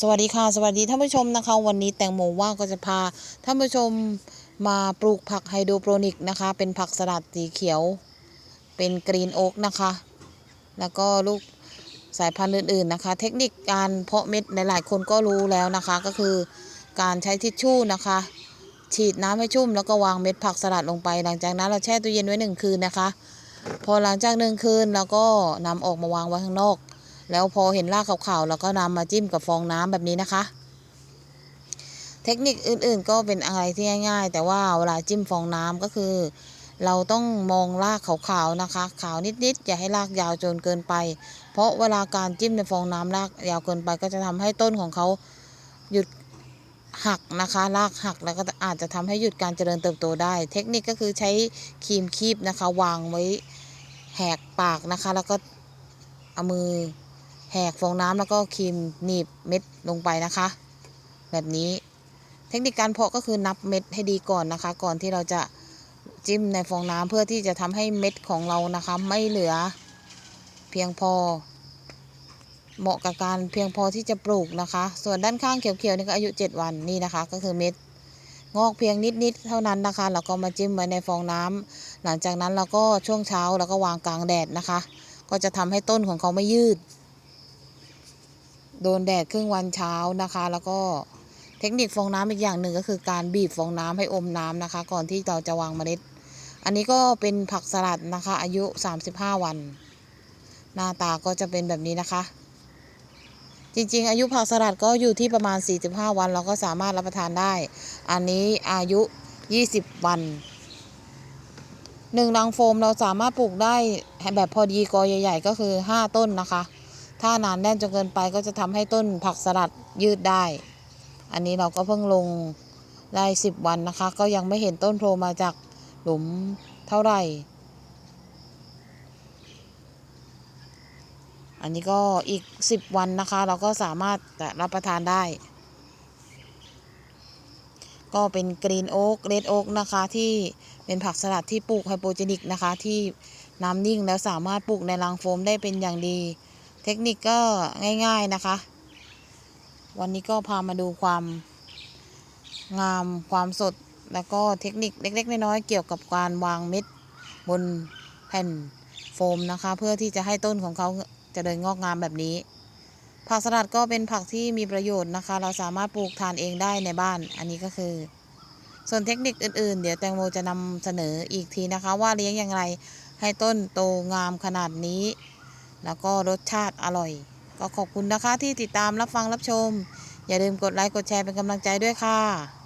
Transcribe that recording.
สวัสดีค่ะสวัสดีท่านผู้ชมนะคะ วันนี้แตงโมว่าก็จะพาท่านผู้ชมมาปลูกผักไฮโดรโปรนิกนะคะ เป็นผักสลัดสีเขียว เป็นกรีนโอ๊กนะคะ แล้วก็ลูกสายพันธุ์อื่นๆนะคะ เทคนิคการเพาะเม็ดหลายๆคนก็รู้แล้วนะคะ ก็คือการใช้ทิชชู่นะคะ ฉีดน้ำให้ชุ่มแล้วก็วางเม็ดผักสลัดลงไป หลังจากนั้นเราแช่ตู้เย็นไว้หนึ่งคืนนะคะ พอหลังจากหนึ่งคืนเราก็นำออกมาวางไว้ข้างนอก แล้วพอเห็นรากขาวๆเราก็นำมาจิ้มกับฟองน้ำแบบนี้นะคะ เทคนิคอื่นๆ ก็เป็นอะไรที่ง่าย ๆ แต่ว่าเวลาจิ้มฟองน้ำก็คือ เราต้องมองรากขาวๆนะคะ ขาวนิดๆอย่าให้รากยาวจนเกินไป เพราะเวลาการจิ้มในฟองน้ำรากยาวเกินไป ก็จะทำให้ต้นของเขาหยุดหักนะคะรากหักแล้วก็อาจจะทำให้หยุดการเจริญเติบโตได้ เทคนิคก็คือใช้ครีมคีบนะคะ วางไว้แหกปากนะคะ แล้วก็เอามือ แหกฟองน้ำแล้วก็ครีมหนีบเม็ดลงไปนะคะ แบบนี้เทคนิคการเพาะก็คือนับเม็ดให้ดีก่อนนะคะ ก่อนที่เราจะจิ้มในฟองน้ำเพื่อที่จะทำให้เม็ดของเรานะคะ ไม่เหลือเพียงพอ เหมาะกับการเพียงพอที่จะปลูกนะคะ ส่วนด้านข้างเขียวๆนี่ก็อายุ 7 วันนี่นะคะ ก็คือเม็ดงอกเพียงนิดๆเท่านั้นนะคะแล้วก็มาจิ้มไว้ในฟองน้ำหลังจากนั้นเราก็ช่วงเช้าเราก็วางกลางแดดนะคะ ก็จะทำให้ต้นของเขาไม่ยืด โดนแดดครึ่งวันเช้านะคะ แล้วก็เทคนิคฟองน้ำอีกอย่างหนึ่งก็คือการบีบฟองน้ำให้อมน้ำนะคะ ก่อนที่เราจะวางเมล็ด อันนี้ก็เป็นผักสลัดนะคะ อายุ 35 วัน หน้าตาก็จะเป็นแบบนี้นะคะ จริงๆ อายุผักสลัดก็อยู่ที่ประมาณ 45 วัน เราก็สามารถรับประทานได้ อันนี้อายุ 20 วันหนึ่งรังโฟมเราสามารถปลูกได้แบบพอดีกอใหญ่ ๆ ก็คือ 5 ต้นนะคะ ถ้าหนานแน่นจนเกินไปก็จะทำให้ต้นผักสลัดยืดได้ อันนี้เราก็เพิ่งลงได้สิบวันนะคะ ก็ยังไม่เห็นต้นโผล่มาจากหลุมเท่าไหร่ อันนี้ก็อีกสิบวันนะคะ เราก็สามารถรับประทานได้ ก็เป็นกรีนโอ๊กเรดโอ๊กนะคะที่เป็นผักสลัดที่ปลูกไฮโปรเจนิกนะคะที่น้ำนิ่งแล้วสามารถปลูกในรังโฟมได้เป็นอย่างดี เทคนิคก็ง่าย ๆนะคะ วันนี้ก็พามาดูความงามความสดแล้วก็เทคนิคเล็ก ๆ น้อยๆเกี่ยวกับการวางเม็ดบนแผ่นโฟมนะคะ เพื่อที่จะให้ต้นของเขาจเจริญงอกงามแบบนี้ ผักสลัดก็เป็นผักที่มีประโยชน์นะคะ เราสามารถปลูกทานเองได้ในบ้าน อันนี้ก็คือ ส่วนเทคนิคอื่นๆ เดี๋ยวแตงโมจะนำเสนออีกทีนะคะ ว่าเลี้ยงอย่างไรให้ต้นโตงามขนาดนี้ แล้วก็รสชาติอร่อย ก็ขอบคุณนะคะที่ติดตามรับฟังรับชม อย่าลืมกดไลค์กดแชร์เป็นกำลังใจด้วยค่ะ